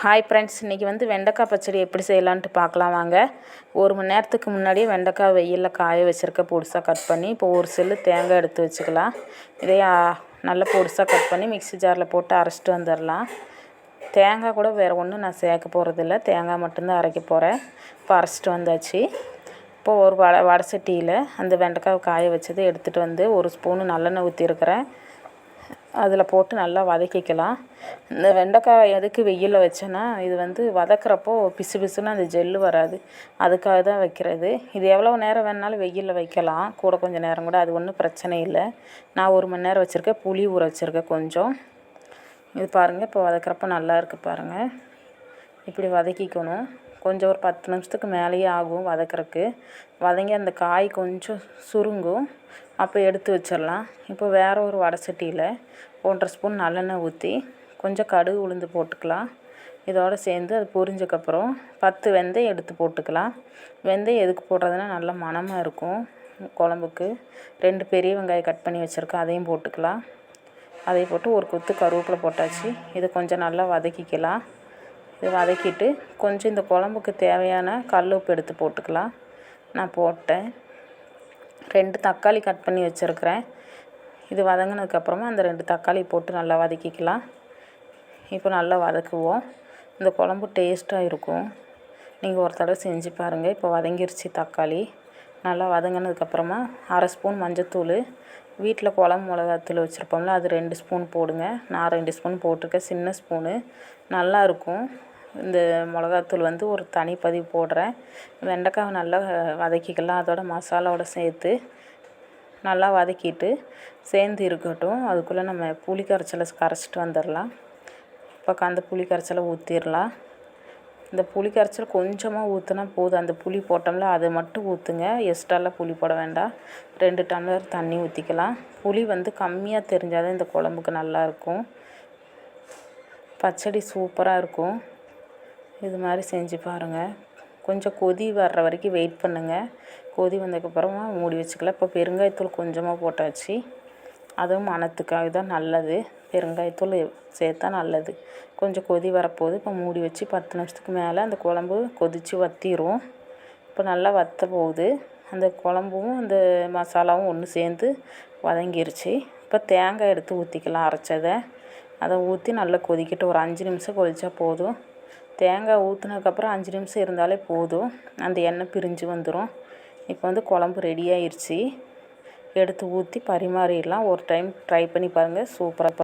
Hi friends இன்றைக்கி வந்து வெண்டைக்காய் பச்சடி எப்படி செய்யலான்ட்டு பார்க்கலாம் வாங்க. ஒரு மணி நேரத்துக்கு முன்னாடியே வெண்டைக்காய் வெயிலில் காய வச்சுருக்க பொடிசாக கட் பண்ணி இப்போ ஒரு செல்லு தேங்காய் எடுத்து வச்சுக்கலாம். இதே நல்லா பொடிசாக கட் பண்ணி மிக்ஸி ஜாரில் போட்டு அரைச்சிட்டு வந்துடலாம். தேங்காய் கூட வேறு ஒன்றும் நான் சேர்க்க போகிறதில்ல தேங்காய் மட்டும்தான் அரைக்க போகிறேன் இப்போ அரைச்சிட்டு வந்தாச்சு. இப்போது ஒரு வடை வடை சட்டியில் அந்த வெண்டைக்காய் காய வச்சதை எடுத்துகிட்டு வந்து ஒரு ஸ்பூனு நல்லெண்ணெய் ஊற்றிருக்கிறேன் அதில் போட்டு நல்லா வதக்கிக்கலாம். இந்த வெண்டைக்காய் எதுக்கு வெயிலில் வச்சேன்னா இது வந்து வதக்குறப்போ பிசு பிசுன்னு அந்த ஜெல்லு வராது. அதுக்காக தான் வைக்கிறது. இது எவ்வளோ நேரம் வேணாலும் வெயிலில் வைக்கலாம். கூட கொஞ்சம் நேரம் கூட அது ஒன்றும் பிரச்சனை இல்லை. நான் ஒரு மணி நேரம் வச்சுருக்கேன். புளி ஊற வச்சுருக்கேன் கொஞ்சம். இது பாருங்கள் இப்போ வதக்குறப்போ நல்லா இருக்குது பாருங்கள் இப்படி வதக்கிக்கணும். கொஞ்சம் ஒரு பத்து நிமிஷத்துக்கு மேலேயே ஆகும் வதக்குறக்கு. வதங்கி அந்த காய் கொஞ்சம் சுருங்கும். அப்போ எடுத்து வச்சிடலாம் இப்போ வேறு ஒரு வடை சட்டியில் ஒன்றரை ஸ்பூன் நல்லெண்ணெய் ஊற்றி கொஞ்சம் கடுகு உளுந்து போட்டுக்கலாம். இதோடு சேர்ந்து அது பொரிஞ்சக்கப்புறம் பத்து வெந்தயம் எடுத்து போட்டுக்கலாம். வெந்தயம் எதுக்கு போடுறதுனா நல்லா மணமாக இருக்கும் குழம்புக்கு. ரெண்டு பெரிய வெங்காயம் கட் பண்ணி வச்சுருக்கேன் அதையும் போட்டுக்கலாம். அதையும் போட்டு ஒரு கொத்து கருவேப்பிலை போட்டாச்சு. இதை கொஞ்சம் நல்லா வதக்கிக்கலாம். இதை வதக்கிட்டு கொஞ்சம் இந்த குழம்புக்கு தேவையான கல் உப்பு எடுத்து போட்டுக்கலாம். நான் போட்டேன். ரெண்டு தக்காளி கட் பண்ணி வச்சுருக்கிறேன். இது வதங்கினதுக்கப்புறமா அந்த ரெண்டு தக்காளி போட்டு நல்லா வதக்கிக்கலாம். இப்போ நல்லா வதக்குவோம். இந்த குழம்பு டேஸ்ட்டாக இருக்கும். நீங்கள் ஒரு தடவை செஞ்சு பாருங்கள் இப்போ வதங்கிருச்சு தக்காளி. நல்லா வதங்கினதுக்கப்புறமா அரை ஸ்பூன் மஞ்சத்தூள் வீட்டில் குழம்பு மிளகாத்தூள் வச்சுருப்போம்ல அது ரெண்டு ஸ்பூன் போடுங்க. நான் ரெண்டு ஸ்பூன் போட்டிருக்கேன் சின்ன ஸ்பூனு. நல்லாயிருக்கும் இந்த மிளகாத்தூள் வந்து ஒரு தனி பதிவு போடுறேன். வெண்டைக்காவை நல்லா வதக்கிக்கலாம் அதோட மசாலாவோட சேர்த்து நல்லா வதக்கிட்டு சேர்ந்து இருக்கட்டும். அதுக்குள்ளே நம்ம புளி கரைச்சலை கரைச்சிட்டு வந்துடலாம். இப்போ அந்த புளி கரைச்சலை ஊற்றிடலாம் இந்த புளி கரைச்சல் கொஞ்சமாக ஊற்றினா போதும். அந்த புளி போட்டோம்ல அதை மட்டும் ஊற்றுங்க எக்ஸ்ட்ராலாம் புளி போட வேண்டாம். ரெண்டு டம்ளர் தண்ணி ஊற்றிக்கலாம் புளி வந்து கம்மியாக தெரிஞ்சால் தான் இந்த குழம்புக்கு நல்லாயிருக்கும் பச்சடி சூப்பராக இருக்கும். இது மாதிரி செஞ்சு பாருங்கள் கொஞ்சம் கொதி வர்ற வரைக்கும் வெயிட் பண்ணுங்கள் கொதி வந்ததுக்கப்புறமா மூடி வச்சுக்கலாம். இப்போ பெருங்காயத்தூள் கொஞ்சமாக போட்டாச்சு. அதுவும் மணத்துக்காக தான் நல்லது. பெருங்காயத்தூள் சேர்த்தா நல்லது. கொஞ்சம் கொதி வரப்போகுது. இப்போ மூடி வச்சு பத்து நிமிஷத்துக்கு மேலே அந்த குழம்பு கொதித்து வற்றிரும் இப்போ நல்லா வற்ற போகுது. அந்த குழம்பும் அந்த மசாலாவும் ஒன்று சேர்ந்து வதங்கிருச்சு. இப்போ தேங்காய் எடுத்து ஊற்றிக்கலாம் அரைச்சதை. அதை ஊற்றி நல்லா கொதிக்கிட்டு. ஒரு அஞ்சு நிமிஷம் கொதித்தா போதும். தேங்காய் ஊற்றுனதுக்கப்புறம் அஞ்சு நிமிஷம் இருந்தாலே போதும். அந்த எண்ணெய் பிரிஞ்சு வந்துடும் இப்போ வந்து குழம்பு ரெடி ஆயிடுச்சு எடுத்து ஊற்றி பரிமாறிடலாம். ஒரு டைம் ட்ரை பண்ணி பாருங்கள் சூப்பராக